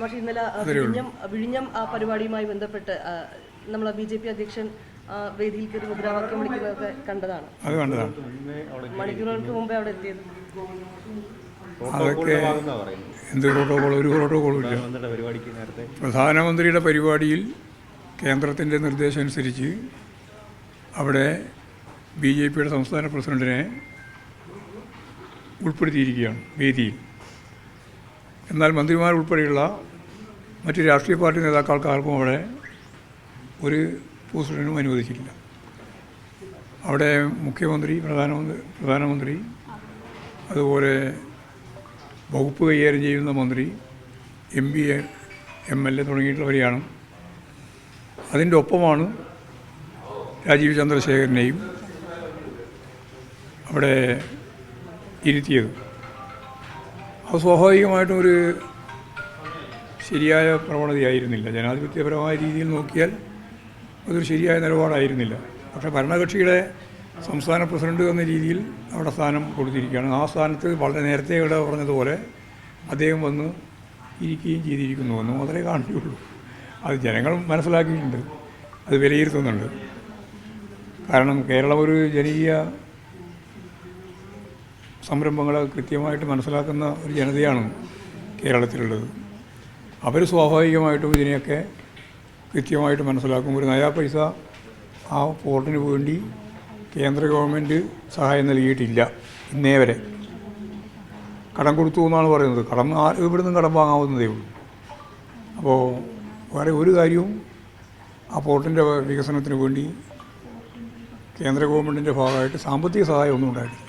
പക്ഷേ ഇന്നലെ വിഴിഞ്ഞം വിഴിഞ്ഞം ആ പരിപാടിയുമായി ബന്ധപ്പെട്ട് നമ്മളെ ബി ജെ പി അധ്യക്ഷൻ വേദിയിൽ കയറി മുദ്രാവാക്യം വിളിക്കുന്നതൊക്കെ കണ്ടതാണ്. അത് കണ്ടതാണ്. മണിക്കൂറുകൾക്ക് മുമ്പേ അവിടെ എത്തിയത്. അതൊക്കെ എന്ത് പ്രോട്ടോകോൾ ഒരു പ്രോട്ടോകോളും ഇല്ല. പ്രധാനമന്ത്രിയുടെ പരിപാടിയിൽ കേന്ദ്രത്തിന്റെ നിർദ്ദേശം അനുസരിച്ച് അവിടെ ബി ജെ പിയുടെ സംസ്ഥാന പ്രസിഡന്റിനെ ഉൾപ്പെടുത്തിയിരിക്കുകയാണ് വേദിയിൽ. എന്നാൽ മന്ത്രിമാർ ഉൾപ്പെടെയുള്ള മറ്റ് രാഷ്ട്രീയ പാർട്ടി നേതാക്കൾക്ക് ആർക്കും അവിടെ ഒരു പൂസ്റ്റിനും അനുവദിച്ചിട്ടില്ല. അവിടെ മുഖ്യമന്ത്രി പ്രധാനമന്ത്രി പ്രധാനമന്ത്രി അതുപോലെ വകുപ്പ് കൈകാര്യം ചെയ്യുന്ന മന്ത്രി M P M L A തുടങ്ങിയിട്ടുള്ളവരെയാണ്. അതിന്റെ ഒപ്പമാണ് രാജീവ് ചന്ദ്രശേഖരനെയും അവിടെ ഇരുത്തിയത്. അത് സ്വാഭാവികമായിട്ടും ഒരു ശരിയായ പ്രവണതയായിരുന്നില്ല. ജനാധിപത്യപരമായ രീതിയിൽ നോക്കിയാൽ അതൊരു ശരിയായ നിലപാടായിരുന്നില്ല. പക്ഷേ ഭരണകക്ഷിയുടെ സംസ്ഥാന പ്രസിഡന്റ് എന്ന രീതിയിൽ അവിടെ സ്ഥാനം കൊടുത്തിരിക്കുകയാണ്. ആ സ്ഥാനത്ത് വളരെ നേരത്തെ ഇവിടെ പറഞ്ഞതുപോലെ അദ്ദേഹം വന്ന് ഇരിക്കുകയും ചെയ്തിരിക്കുന്നു എന്ന് മാത്രമേ കാണുകയുള്ളൂ. അത് ജനങ്ങൾ മനസ്സിലാക്കിയിട്ടുണ്ട്. അത് വിലയിരുത്തുന്നുണ്ട്. കാരണം കേരളം ഒരു ജനകീയ സംരംഭങ്ങളെ കൃത്യമായിട്ട് മനസ്സിലാക്കുന്ന ഒരു ജനതയാണ് കേരളത്തിലുള്ളത്. അവർ സ്വാഭാവികമായിട്ടും ഇതിനെയൊക്കെ കൃത്യമായിട്ട് മനസ്സിലാക്കും. ഒരു നയാ പൈസ ആ പോർട്ടിന് വേണ്ടി കേന്ദ്ര ഗവൺമെന്റ് സഹായം നൽകിയിട്ടില്ല ഇന്നേ വരെ. കടം കൊടുത്തു എന്നാണ് പറയുന്നത്. കടം ആ ഇവിടുന്ന് കടം വാങ്ങാവുന്നതേ ഉള്ളൂ. അപ്പോൾ വേറെ ഒരു കാര്യവും ആ പോർട്ടിന്റെ വികസനത്തിന് വേണ്ടി കേന്ദ്ര ഗവൺമെന്റിന്റെ ഭാഗമായിട്ട് സാമ്പത്തിക സഹായം ഒന്നും ഉണ്ടായിട്ടില്ല.